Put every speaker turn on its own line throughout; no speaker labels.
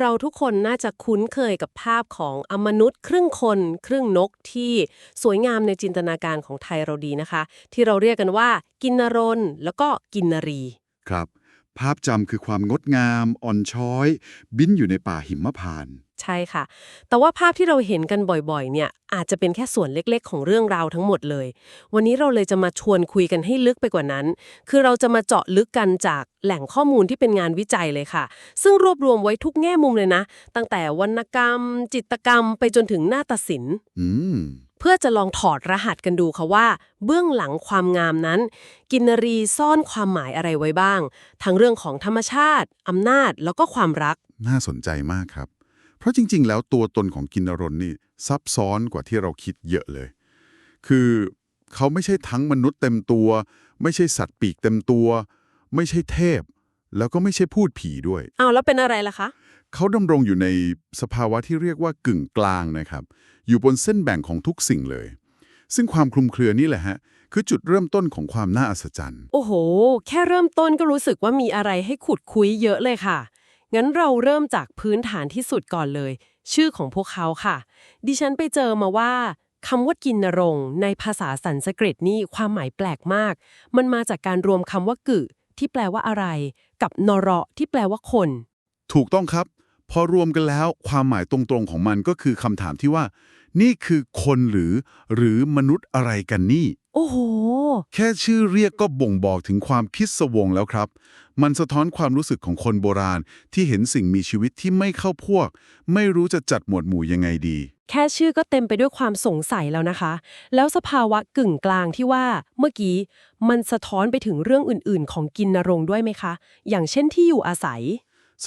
เราทุกคนน่าจะคุ้นเคยกับภาพของอมนุษย์ ครึ่งคน ครึ่งนกที่สวยงามในจินตนาการของไทยเราดีนะคะ ที่เราเรียกกันว่า กินนรน แล้วก็กินนรี
ครับ ภาพจำคือความงดงาม อ่อนช้อย บินอยู่ในป่าหิมพานต์
ใช่ค่ะ แต่ว่าภาพที่เราเห็นกันบ่อยๆ เนี่ยอาจจะเป็นแค่ส่วนเล็กๆ ของเรื่องราวทั้งหมดเลย วันนี้เราเลยจะมาชวนคุยกันให้ลึกไปกว่านั้น คือเราจะมาเจาะลึกกันจากแหล่งข้อมูลที่เป็นงานวิจัยเลยค่ะ ซึ่งรวบรวมไว้ทุกแง่มุมเลยนะ ตั้งแต่วรรณกรรม จิตรกรรม ไปจนถึงหน้าตศิลป์
อืม
เพื่อจะลองถอดรหัสกันดูค่ะว่า เบื้องหลังความงามนั้น กินรีซ่อนความหมายอะไรไว้บ้าง ทั้งเรื่องของธรรมชาติอำนาจแล้วก็ความรัก
น่าสนใจมากครับ เพราะจริง ๆ แล้วตัวตนของกินนรนนี่ซับซ้อนกว่าที่เราคิดเยอะเลย คือเขาไม่ใช่ทั้งมนุษย์เต็มตัว ไม่ใช่สัตว์ปีกเต็มตัว ไม่ใช่เทพ แล้วก็ไม่ใช่พูดผีด้วย
อ้าวแล้วเป็นอะไรล่ะคะ
เขาดำรงอยู่ในสภาวะที่เรียกว่ากึ่งกลางนะครับ อยู่บนเส้นแบ่งของทุกสิ่งเลย ซึ่งความคลุมเครือนี่แหละฮะคือจุดเริ่มต้นของความน่าอัศจรรย์
โอ้โห แค่เริ่มต้นก็รู้สึกว่ามีอะไรให้ขุดคุยเยอะเลยค่ะ งั้นเราเริ่มจากพื้นฐานที่สุดก่อนเลย ชื่อของพวกเขาค่ะ ดิฉันไปเจอมาว่าคำว่ากินนรงในภาษาสันสกฤตนี่ความหมายแปลกมาก มันมาจากการรวมคำว่ากึ ที่แปลว่าอะไร กับนรอที่แปลว่าคน
ถูกต้องครับ พอรวมกันแล้ว ความหมายตรงๆของมันก็คือคำถามที่ว่า นี่คือคนหรือ หรือมนุษย์อะไรกันนี่
โอ้โห
แค่ชื่อเรียกก็บ่งบอกถึงความคิดสวงแล้วครับ มันสะท้อนความรู้สึกของคนโบราณที่เห็นสิ่งมีชีวิตที่ไม่เข้าพวก ไม่รู้จะจัดหมวดหมู่ยังไงดี
แค่ชื่อก็เต็มไปด้วยความสงสัยแล้วนะคะ แล้วสภาวะกึ่งกลางที่ว่าเมื่อกี้ มันสะท้อนไปถึงเรื่องอื่น ๆ ของกินนรงค์ด้วยไหมคะ อย่างเช่นที่อยู่อาศัย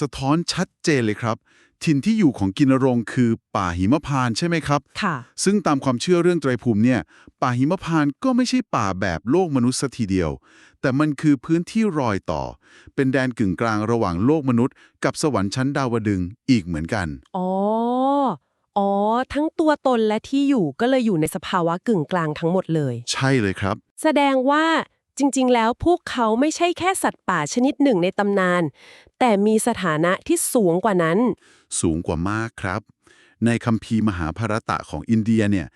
สะท้อนชัดเจนเลยครับ ถิ่นที่อยู่ของกินรงค์คือป่าหิมพานต์ใช่ไหมครับ
ค่ะ
ซึ่งตามความเชื่อเรื่องไตรภูมิเนี่ย ป่าหิมพานต์ก็ไม่ใช่ป่าแบบโลกมนุษย์สัทีเดียว แต่มันคือพื้นที่รอยต่อ เป็นแดนกึ่งกลางระหว่างโลกมนุษย์ กับสวรรค์ชั้นดาวดึงส์อีกเหมือนกัน
อ๋อ อ๋อ ทั้งตัวตนและที่อยู่ก็เลยอยู่ในสภาวะกึ่งกลางทั้งหมดเลย
ใช่เลยครับ
แสดงว่า จริงๆ แล้วพวกเขาไม่ใช่แค่สัตว์ป่าชนิดหนึ่งในตำนาน แต่มีสถานะที่สูงกว่านั้น
สูงกว่ามากครับ ในคัมภีร์มหาภารตะของอินเดียเนี่ย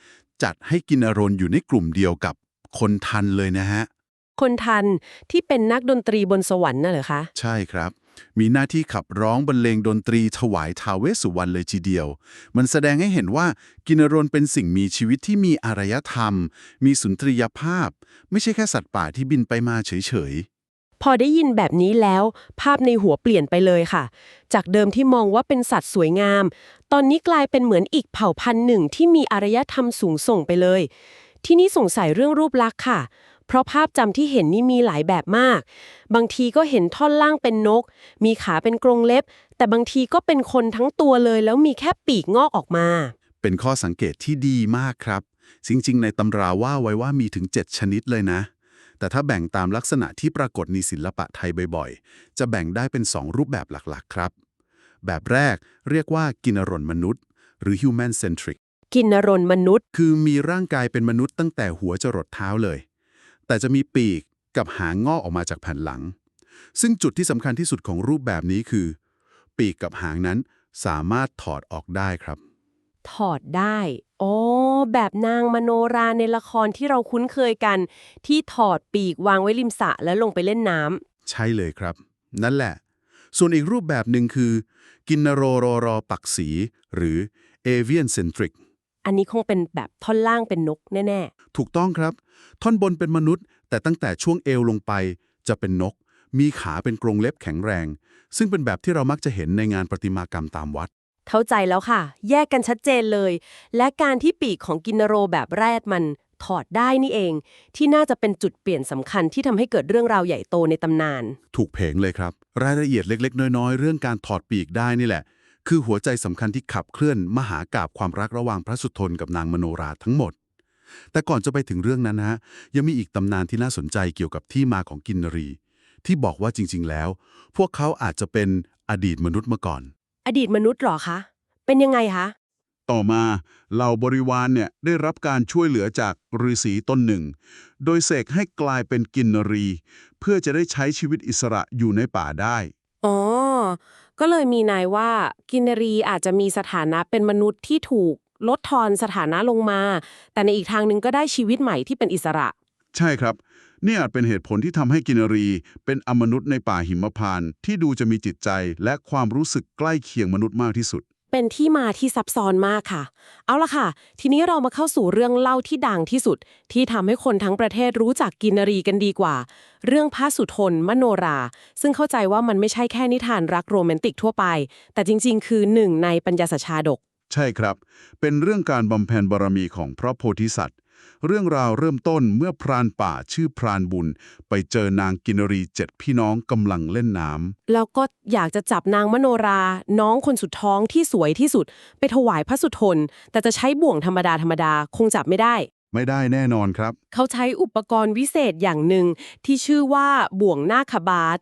จัดให้กินรนอยู่ในกลุ่มเดียวกับคนทันเลยนะฮะ
คนทันที่เป็นนักดนตรีบนสวรรค์น่ะเหรอคะ
ใช่ครับ มีหน้าที่ขับร้องบรรเลงดนตรีถวายท้าเวสุวรรณเลยทีเดียว มันแสดงให้เห็นว่ากินรนเป็นสิ่งมีชีวิตที่มีอารยธรรม มีสุนทรียภาพ ไม่ใช่แค่สัตว์ป่าที่บินไปมาเฉยๆ
พอได้ยินแบบนี้แล้ว ภาพในหัวเปลี่ยนไปเลยค่ะ จากเดิมที่มองว่าเป็นสัตว์สวยงาม ตอนนี้กลายเป็นเหมือนอีกเผ่าพันธุ์หนึ่งที่มีอารยธรรมสูงส่งไปเลย ที่นี่สงสัยเรื่องรูปลักษณ์ค่ะ เพราะภาพจำที่เห็นนี่มีหลายแบบมาก บางทีก็เห็นท่อนล่างเป็นนก มีขาเป็นกรงเล็บ แต่บางทีก็เป็นคนทั้งตัวเลย แล้วมีแค่ปีกงอกออกมา
ๆเป็นข้อสังเกตที่ดีมากครับ จริง ๆ ในตำราว่าไว้ว่ามีถึง 7 ชนิดเลยนะ แต่ถ้าแบ่งตามลักษณะที่ปรากฏในศิลปะไทยบ่อยๆ จะแบ่งได้เป็น 2 รูปแบบหลักๆ ครับ แบบแรกเรียกว่ากินรนมนุษย์ หรือ human centric
กินนรนมนุษย์
คือมีร่างกายเป็นมนุษย์ตั้งแต่หัวจรดเท้าเลย แต่จะมีปีกกับหางงอกออกมาจากแผ่นหลัง ซึ่งจุดที่สำคัญที่สุดของรูปแบบนี้คือ ปีกกับหางนั้นสามารถถอดออกได้ครับ
ถอดได้อ๋อแบบนางมโนราในละครที่เราคุ้นเคยกัน ที่ถอดปีกวางไว้ริมสระแล้วลงไปเล่นน้ำ
ใช่เลยครับ นั่นแหละ ส่วนอีกรูปแบบหนึ่งคือ กินนโรโรรอปักสี หรือ avian centric
อันนี้คงเป็นแบบท่อนล่างเป็นนกแน่
ถูกต้องครับ ท่อนบนเป็นมนุษย์ แต่ตั้งแต่ช่วงเอวลงไปจะเป็นนก มีขาเป็นกรงเล็บแข็งแรง ซึ่งเป็นแบบที่เรามักจะเห็นในงานประติมากรรมตามวัด
ๆเข้าใจแล้วค่ะ แยกกันชัดเจนเลย และการที่ปีกของกินนโรแบบแรดมันถอดได้นี่เอง ที่น่าจะเป็นจุดเปลี่ยนสำคัญที่ทำให้เกิดเรื่องราวใหญ่โตในตำนาน
ถูกเพงเลยครับ รายละเอียดเล็ก ๆ น้อยๆ เรื่องการถอดปีกได้นี่แหละ คือหัวใจสำคัญที่ขับเคลื่อนมหากาบความรักระหว่างพระสุทนกับนางมโนราทั้งหมด แต่ก่อนจะไปถึงเรื่องนั้นนะฮะยังมีอีกตำนานที่น่าสนใจเกี่ยวกับที่มาของกินนรี ที่บอกว่าจริง ๆ แล้ว พวกเขาอาจจะเป็นอดีตมนุษย์มาก่อน
อดีตมนุษย์เหรอคะ เป็นยังไงคะ
ต่อมาเหล่าบริวารเนี่ยได้รับการช่วยเหลือจากฤาษีตนหนึ่ง โดยเสกให้กลายเป็นกินนรี เพื่อจะได้ใช้ชีวิตอิสระอยู่ในป่าได้
อ๋อ ก็เลยมีนายว่ากินรีอาจจะมีสถานะเป็นมนุษย์ที่ถูกลดทอนสถานะลงมา แต่ในอีกทางหนึ่งก็ได้ชีวิตใหม่ที่เป็นอิสระ
ใช่ครับ นี่อาจเป็นเหตุผลที่ทำให้กินรี เป็นอมนุษย์ในป่าหิมพานต์ที่ดูจะมีจิตใจและความรู้สึกใกล้เคียงมนุษย์มากที่สุด
เป็นที่มาที่ซับซ้อนมากค่ะ เอาละค่ะ ทีนี้เรามาเข้าสู่เรื่องเล่าที่ดังที่สุด ที่ทำให้คนทั้งประเทศรู้จักกินรีกันดีกว่า เรื่องพระสุทนมโนรา ซึ่งเข้าใจว่ามันไม่ใช่แค่นิทานรักโรแมนติกทั่วไป แต่จริง ๆ คือหนึ่งในปัญญาสชาดก
ใช่ครับ เป็นเรื่องการบำเพ็ญบารมีของพระโพธิสัตว์ เรื่องราวเริ่มต้นเมื่อพรานป่าชื่อพรานบุญ ไปเจอนางกินรีเจ็ดพี่น้องกำลังเล่นน้ำ
แล้วก็อยากจะจับนางมโนรา น้องคนสุดท้องที่สวยที่สุด ไปถวายพระสุทน แต่จะใช้บ่วงธรรมดาธรรมดาคงจับไม่ได้
ไม่ได้แน่นอนครับ
เขาใช้อุปกรณ์วิเศษอย่างหนึ่งที่ชื่อว่าบ่วงนาคบาท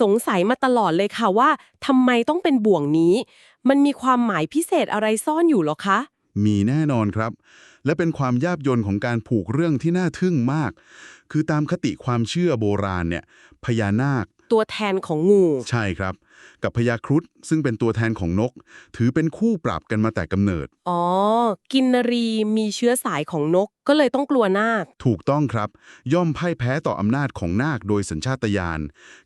สงสัยมาตลอดเลยค่ะว่าทำไมต้องเป็นบ่วงนี้ มันมีความหมายพิเศษอะไรซ่อนอยู่หรอคะ
มีแน่นอนครับ และเป็นความยาบยนของการผูกเรื่องที่น่าทึ่งมาก คือตามคติความเชื่อโบราณเนี่ยพญานาค
ตัวแทนของงู
ใช่ครับกับพญาครุฑซึ่งเป็นตัวแทนของนก ถือเป็นคู่ปรับกันมาแต่กำเนิด
อ๋อ กินนรีมีเชื้อสายของนกก็เลยต้องกลัวนาค
ถูกต้องครับ ย่อมพ่ายแพ้ต่ออำนาจของนาคโดยสัญชาตญาณ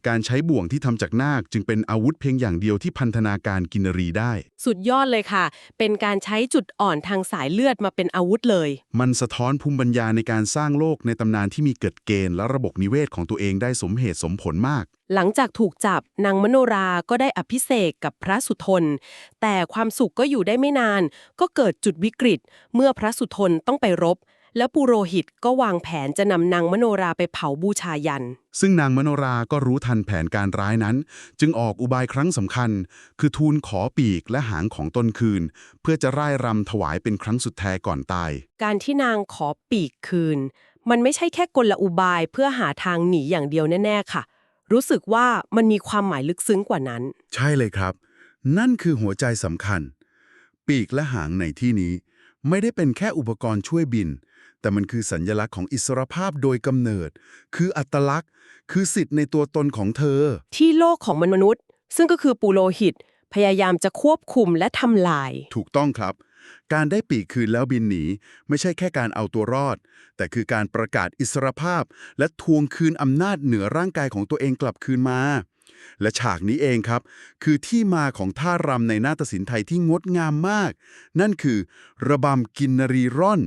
การใช้บ่วงที่ทำจากนาคจึงเป็นอาวุธเพียงอย่างเดียวที่พันธนาการกินรีได้
สุดยอดเลยค่ะ เป็นการใช้จุดอ่อนทางสายเลือดมาเป็นอาวุธเลย
มันสะท้อนภูมิปัญญาในการสร้างโลกในตำนานที่มีเกิดเกณฑ์และระบบนิเวศของตัวเองได้สมเหตุสมผลมาก
หลังจากถูกจับนางมโนราก็ได้อภิเษกกับพระสุทน แต่ความสุขก็อยู่ได้ไม่นาน ก็เกิดจุดวิกฤต เมื่อพระสุทนต้องไปรบ แล้วปุโรหิตก็วางแผนจะนำนางมโนราไปเผาบูชายัน
ซึ่งนางมโนราก็รู้ทันแผนการร้ายนั้น จึงออกอุบายครั้งสำคัญ คือทูลขอปีกและหางของตนคืน เพื่อจะร่ายรำถวายเป็นครั้งสุดแท้ก่อนตาย
การที่นางขอปีกคืน มันไม่ใช่แค่กลอุบายเพื่อหาทางหนีอย่างเดียวแน่ๆค่ะ รู้สึกว่ามันมีความหมายลึกซึ้งกว่านั้น
ใช่เลยครับ นั่นคือหัวใจสำคัญ ปีกและหางในที่นี้ ไม่ได้เป็นแค่อุปกรณ์ช่วยบิน แต่มันคือสัญญลักษณ์ของอิสรภาพโดยกำเนิด คืออัตลักษณ์ คือสิทธิ์ในตัวตนของเธอ
ที่โลกของมนุษย์ ซึ่งก็คือปุโรหิต พยายามจะควบคุมและทำลาย
ถูกต้องครับ การได้ปีกคืนแล้วบินหนี ไม่ใช่แค่การเอาตัวรอด แต่คือการประกาศอิสรภาพ และทวงคืนอำนาจเหนือร่างกายของตัวเองกลับคืนมา และฉากนี้เองครับ คือที่มาของท่ารำในนาฏศิลป์ไทยที่งดงามมาก นั่นคือ ระบำกินนรีร่อน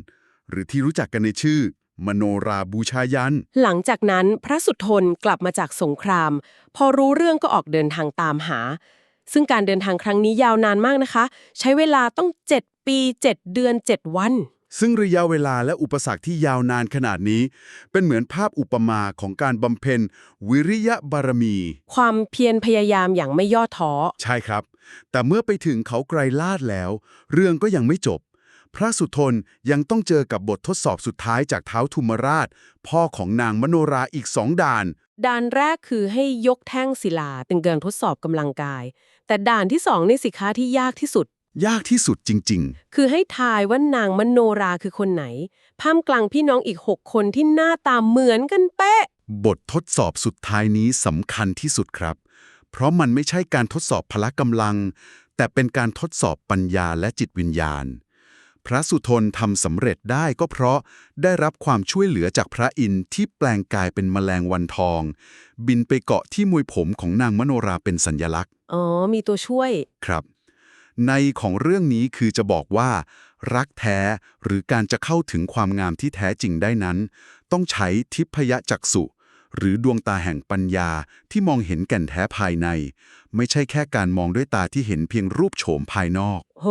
หรือที่รู้จักกันในชื่อ มโนราบูชายัน
หลังจากนั้นพระสุทนกลับมาจากสงคราม พอรู้เรื่องก็ออกเดินทางตามหาซึ่งการเดินทางครั้งนี้ยาวนานมากนะคะ ใช้เวลาต้อง 7 ปี 7 เดือน 7 วัน
ซึ่งระยะเวลาและอุปสรรคที่ยาวนานขนาดนี้ เป็นเหมือนภาพอุปมาของการบำเพ็ญ วิริยะบารมี
ความเพียรพยายามอย่างไม่ย่อท้อ
ใช่ครับ แต่เมื่อไปถึงเขาไกรลาดแล้ว เรื่องก็ยังไม่จบ พระสุทนยังต้องเจอกับบททดสอบสุดท้ายจากเท้าทุมราช พ่อของนางมโนราอีกสองด่าน
ด่านแรกคือให้ยกแท่งศิลาเป็นการทดสอบกำลังกาย แต่ด่านที่สองในสิคะที่ยากที่สุด
ยากที่สุดจริง
คือให้ทายว่านางมโนราคือคนไหนท่ามกลางพี่น้องอีกหกคนที่หน้าตาเหมือนกันเป๊ะ
ๆบททดสอบสุดท้ายนี้สำคัญที่สุดครับ เพราะมันไม่ใช่การทดสอบพละกำลัง แต่เป็นการทดสอบปัญญาและจิตวิญญาณ พระสุทนทำสำเร็จได้ก็เพราะได้รับความช่วยเหลือจากพระอินทร์ที่แปลงกายเป็นแมลงวันทอง บินไปเกาะที่มวยผมของนางมโนราเป็นสัญญลักษณ์
อ๋อ มีตัวช่วย
ครับ ในของเรื่องนี้คือจะบอกว่า รักแท้หรือการจะเข้าถึงความงามที่แท้จริงได้นั้น ต้องใช้ทิพยจักษุ หรือดวงตาแห่งปัญญาที่มองเห็นแก่นแท้ภายใน ไม่ใช่แค่การมองด้วยตาที่เห็นเพียงรูปโฉมภายนอก
โห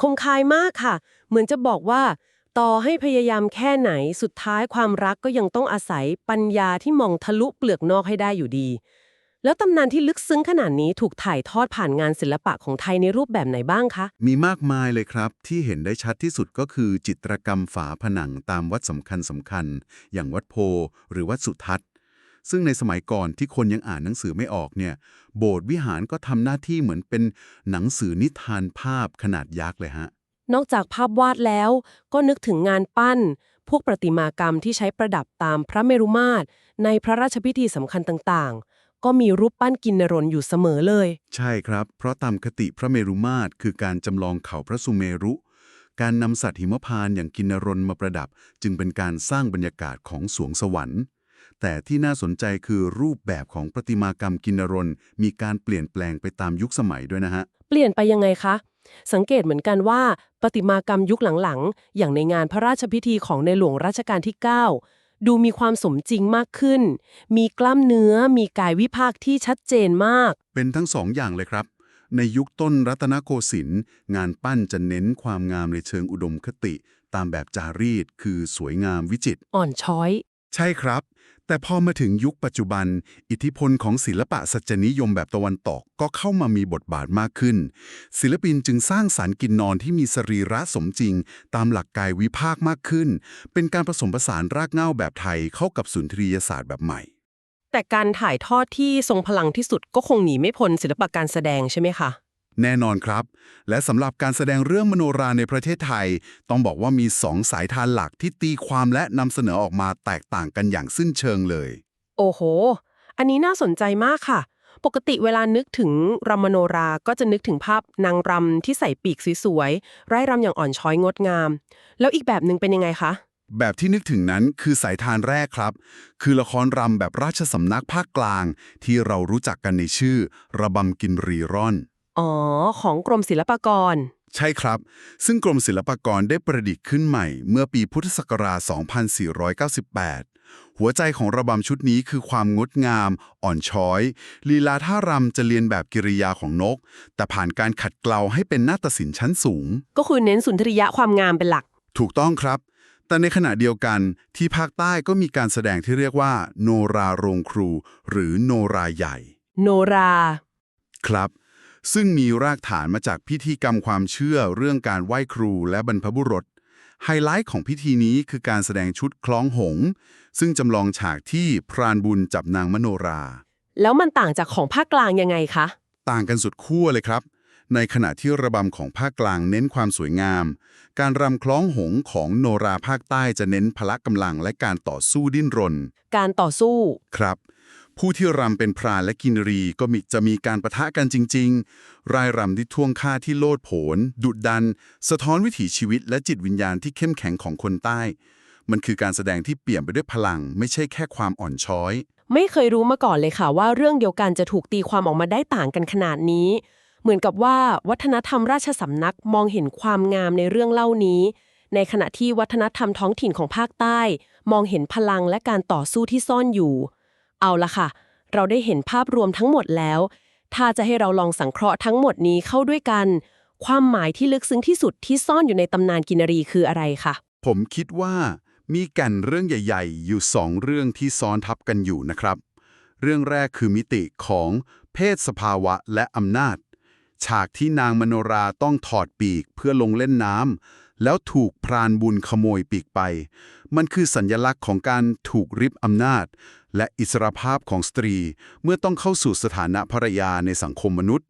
คมคายมากค่ะ เหมือนจะบอกว่า ต่อให้พยายามแค่ไหนสุดท้ายความรักก็ยังต้องอาศัยปัญญาที่มองทะลุเปลือกนอกให้ได้อยู่ดี แล้วตำนานที่ลึกซึ้งขนาดนี้ถูกถ่ายทอดผ่านงานศิลปะของไทยในรูปแบบไหนบ้างคะ
มีมากมายเลยครับ ที่เห็นได้ชัดที่สุดก็คือจิตรกรรมฝาผนังตามวัดสำคัญสำคัญ อย่างวัดโพธิ์หรือวัดสุทัศน์ ซึ่งในสมัยก่อนที่คนยังอ่านหนังสือไม่ออกเนี่ย โบสถ์วิหารก็ทำหน้าที่เหมือนเป็นหนังสือนิทานภาพขนาดยักษ์เลยฮะ
นอกจากภาพวาดแล้ว ก็นึกถึงงานปั้น พวกประติมากรรมที่ใช้ประดับตามพระเมรุมาตรในพระราชพิธีสำคัญต่างๆ ก็มีรูปปั้นกินนรนอยู่เสมอเลย
ใช่ครับ เพราะตามคติพระเมรุมาตรคือการจำลองเขาพระสุเมรุ การนำสัตว์หิมพานต์อย่างกินนรนมาประดับ จึงเป็นการสร้างบรรยากาศของสวงสวรรค์ แต่ที่น่าสนใจคือรูปแบบของประติมากรรมกินนรนมีการเปลี่ยนแปลงไปตามยุคสมัยด้วยนะฮะ
เปลี่ยนไปยังไงคะ สังเกตเหมือนกันว่าประติมากรรมยุคหลังๆ อย่างในงานพระราชพิธีของในหลวงรัชกาลที่ 9 ดูมีความสมจริงมากขึ้น มีกล้ามเนื้อ มีกายวิภาคที่ชัดเจนมาก
เป็นทั้งสองอย่างเลยครับ ในยุคต้นรัตนโกสินทร์งานปั้นจะเน้นความงามในเชิงอุดมคติ ตามแบบจารีต คือสวยงามวิจิตร
อ่อนช้อย
ใช่ครับ แต่พอมาถึงยุคปัจจุบัน อิทธิพลของศิลปะสัจนิยมแบบตะวันตกก็เข้ามามีบทบาทมากขึ้น ศิลปินจึงสร้างสารรค์กินนอนที่มีสรีระสมจริง ตามหลักกายวิภาคมากขึ้น เป็นการผสมผสานรากเหง้าแบบไทยเข้ากับสุนทรียศาสตร์แบบใหม่
แต่การถ่ายทอดที่ทรงพลังที่สุดก็คงหนีไม่พ้นศิลปะการแสดงใช่ไหมคะ
แน่นอนครับ และสำหรับการแสดงเรื่องมโนราในประเทศไทย ต้องบอกว่ามีสองสายทานหลักที่ตีความและนำเสนอออกมาแตกต่างกันอย่างสิ้นเชิงเลย
โอ้โห อันนี้น่าสนใจมากค่ะ ปกติเวลานึกถึงรำมโนราก็จะนึกถึงภาพนางรำที่ใส่ปีกสวยๆไร่รำอย่างอ่อนช้อยงดงาม แล้วอีกแบบหนึ่งเป็นยังไงคะ
แบบที่นึกถึงนั้นคือสายทานแรกครับ คือละครรำแบบราชสำนักภาคกลาง ที่เรารู้จักกันในชื่อ ระบำกินรีร่อน
อ๋อ ของกรมศิลปากร
ใช่ครับ ซึ่งกรมศิลปากรได้ประดิษฐ์ขึ้นใหม่ เมื่อปีพุทธศักราช 2498 หัวใจของระบำชุดนี้คือความงดงาม อ่อนช้อย ลีลาท่ารำจะเรียนแบบกิริยาของนก แต่ผ่านการขัดเกลาให้เป็นนาฏศิลป์ชั้นสูง
ก็คือเน้นสุนทรียะความงามเป็นหลัก
ถูกต้องครับ แต่ในขณะเดียวกันที่ภาคใต้ก็มีการแสดงที่เรียกว่า โนราโรงครู หรือโนราใหญ่
โนรา
ครับ ซึ่งมีรากฐานมาจากพิธีกรรมความเชื่อเรื่องการไหว้ครูและบรรพบุรุษ ไฮไลท์ของพิธีนี้คือการแสดงชุดคล้องหงส์ซึ่งจำลองฉากที่พรานบุญจับนางมโนรา
แล้วมันต่างจากของภาคกลางยังไงคะ
ต่างกันสุดขั้วเลยครับ ในขณะที่ระบำของภาคกลางเน้นความสวยงาม การรำคล้องหงส์ของโนราภาคใต้จะเน้นพละกำลังและการต่อสู้ดิ้นรน
การต่อสู้
ครับ ผู้ที่รำเป็นพรานและกินรีก็มีจะมีการประทะกันจริง ๆ รายรำที่ท่วงค่าที่โลดโผน ดุดดัน สะท้อนวิถีชีวิตและจิตวิญญาณที่เข้มแข็งของคนใต้ มันคือการแสดงที่เปี่ยมไปด้วยพลัง ไม่ใช่แค่ความอ่อนช้อย
ไม่เคยรู้มาก่อนเลยค่ะว่าเรื่องเดียวกันจะถูกตีความออกมาได้ต่างกันขนาดนี้ เหมือนกับว่าวัฒนธรรมราชสำนักมองเห็นความงามในเรื่องเล่านี้ ในขณะที่วัฒนธรรมท้องถิ่นของภาคใต้ มองเห็นพลังและการต่อสู้ที่ซ่อนอยู่ เอาละค่ะ เราได้เห็นภาพรวมทั้งหมดแล้ว ถ้าจะให้เราลองสังเคราะห์ทั้งหมดนี้เข้าด้วยกัน ความหมายที่ลึกซึ้งที่สุดที่ซ่อนอยู่ในตำนานกินรีคืออะไรคะ
ผมคิดว่ามีแก่นเรื่องใหญ่ ๆ อยู่สองเรื่องที่ซ้อนทับกันอยู่นะครับ เรื่องแรกคือมิติของเพศสภาวะและอำนาจ ฉากที่นางมโนราต้องถอดปีกเพื่อลงเล่นน้ำแล้วถูกพรานบุญขโมยปีกไป มันคือสัญญลักษณ์ของการถูกริบอำนาจ และอิสรภาพของสตรี เมื่อต้องเข้าสู่สถานะภรรยาในสังคมมนุษย์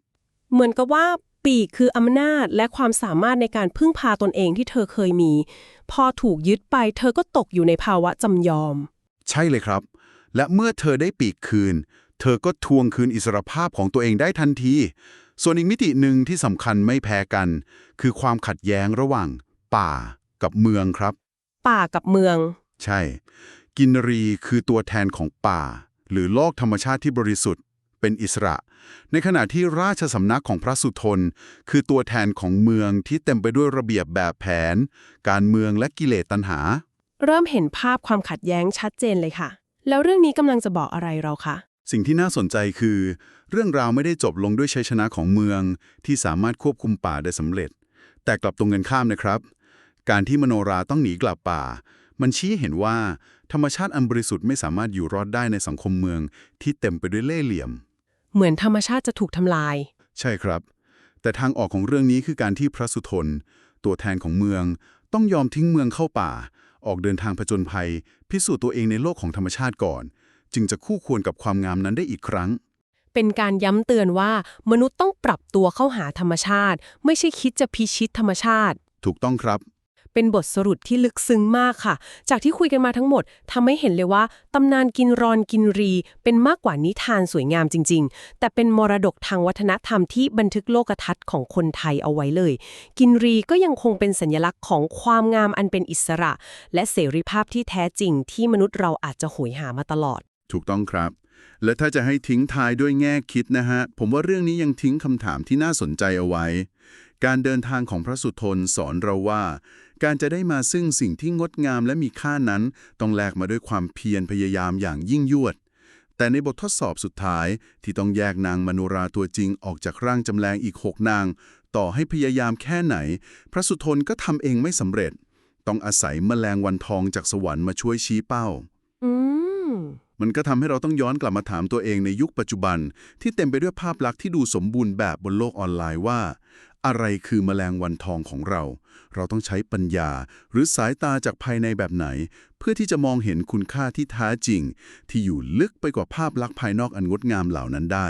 เหมือนกับว่าปีกคืออำนาจและความสามารถในการพึ่งพาตนเองที่เธอเคยมี พอถูกยึดไปเธอก็ตกอยู่ในภาวะจำยอม
ใช่เลยครับ และเมื่อเธอได้ปีกคืน เธอก็ทวงคืนอิสรภาพของตัวเองได้ทันที ส่วนอีกมิติหนึ่งที่สำคัญไม่แพ้กัน คือความขัดแย้งระหว่าง ป่ากับเมืองครับ
ป่ากับเมือง
ใช่ กินรีคือตัวแทนของป่า หรือโลกธรรมชาติที่บริสุทธิ์ เป็นอิสระ ในขณะที่ราชสำนักของพระสุทน คือตัวแทนของเมืองที่เต็มไปด้วยระเบียบแบบแผน การเมืองและกิเลสตัณหา
เริ่มเห็นภาพความขัดแย้งชัดเจนเลยค่ะ แล้วเรื่องนี้กำลังจะบอกอะไรเราคะ
สิ่งที่น่าสนใจคือ เรื่องราวไม่ได้จบลงด้วยชัยชนะของเมือง ที่สามารถควบคุมป่าได้สำเร็จ แต่กลับตรงกันข้ามนะครับ การที่มโนราต้องหนีกลับป่า มันชี้เห็นว่า ธรรมชาติอันบริสุทธิ์ไม่สามารถอยู่รอดได้ในสังคมเมืองที่เต็มไปด้วยเล่ห์เหลี่ยม
เหมือนธรรมชาติจะถูกทำลาย
ใช่ครับ แต่ทางออกของเรื่องนี้คือการที่พระสุทน ตัวแทนของเมือง ต้องยอมทิ้งเมืองเข้าป่า ออกเดินทางผจญภัย พิสูจน์ตัวเองในโลกของธรรมชาติก่อน จึงจะคู่ควรกับความงามนั้นได้อีกครั้ง
เป็นการย้ำเตือนว่ามนุษย์ต้องปรับตัวเข้าหาธรรมชาติ ไม่ใช่คิดจะพิชิตธรรมชาติ
ถูกต้องครับ
เป็นบทสรุปที่ลึกซึ้งมากค่ะ จากที่คุยกันมาทั้งหมดทำให้เห็นเลยว่าตำนานกินรอนกินรี เป็นมากกว่านิทานสวยงามจริง ๆ แต่เป็นมรดกทางวัฒนธรรมที่บันทึกโลกทัศน์ของคนไทยเอาไว้เลย กินรีก็ยังคงเป็นสัญลักษณ์ของความงามอันเป็นอิสระ และเสรีภาพที่แท้จริง ที่มนุษย์เราอาจจะโหยหามาตลอด
ถูกต้องครับ และถ้าจะให้ทิ้งท้ายด้วยแง่คิดนะฮะ ผมว่าเรื่องนี้ยังทิ้งคำถามที่น่าสนใจเอาไว้ การเดินทางของพระสุทนสอนเราว่า การจะได้มาซึ่งสิ่งที่งดงามและมีค่านั้น ต้องแลกมาด้วยความเพียรพยายามอย่างยิ่งยวด แต่ในบททดสอบสุดท้ายที่ต้องแยกนางมโนราตัวจริงออกจากร่างจำแรงอีกหกนาง ต่อให้พยายามแค่ไหน พระสุทนก็ทำเองไม่สำเร็จ ต้องอาศัยแมลงวันทองจากสวรรค์มาช่วยชี้เป้า
อม
มันก็ทำให้เราต้องย้อนกลับมาถามตัวเองในยุคปัจจุบัน ที่เต็มไปด้วยภาพลักษณ์ที่ดูสมบูรณ์แบบบนโลกออนไลน์ว่า อะไรคือแมลงวันทองของเรา เราต้องใช้ปัญญาหรือสายตาจากภายในแบบไหน เพื่อที่จะมองเห็นคุณค่าที่แท้จริง ที่อยู่ลึกไปกว่าภาพลักษณ์ภายนอกอันงดงามเหล่านั้นได้